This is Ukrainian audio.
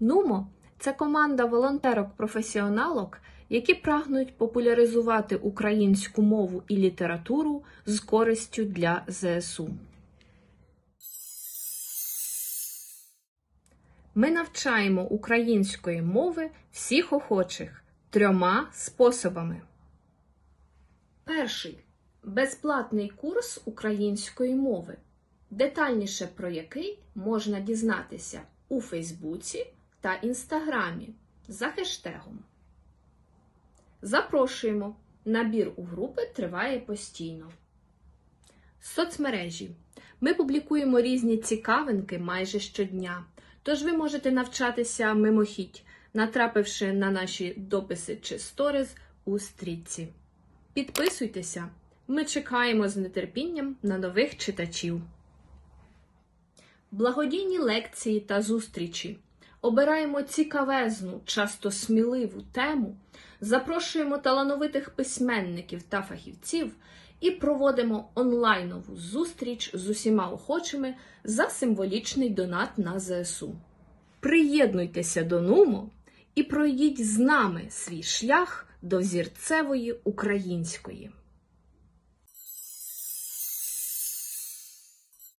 Нумо це команда волонтерок-професіоналок, які прагнуть популяризувати українську мову і літературу з користю для ЗСУ. Ми навчаємо української мови всіх охочих трьома способами. Перший безплатний курс української мови, детальніше про який можна дізнатися у Фейсбуці та Інстаграмі за хештегом. Запрошуємо. Набір у групи триває постійно. Соцмережі. Ми публікуємо різні цікавинки майже щодня, тож ви можете навчатися мимохідь, натрапивши на наші дописи чи сторіз у стрічці. Підписуйтеся, ми чекаємо з нетерпінням на нових читачів. Благодійні лекції та зустрічі. Обираємо цікавезну, часто сміливу тему, запрошуємо талановитих письменників та фахівців і проводимо онлайнову зустріч з усіма охочими за символічний донат на ЗСУ. Приєднуйтеся до Нумо і пройдіть з нами свій шлях до взірцевої української.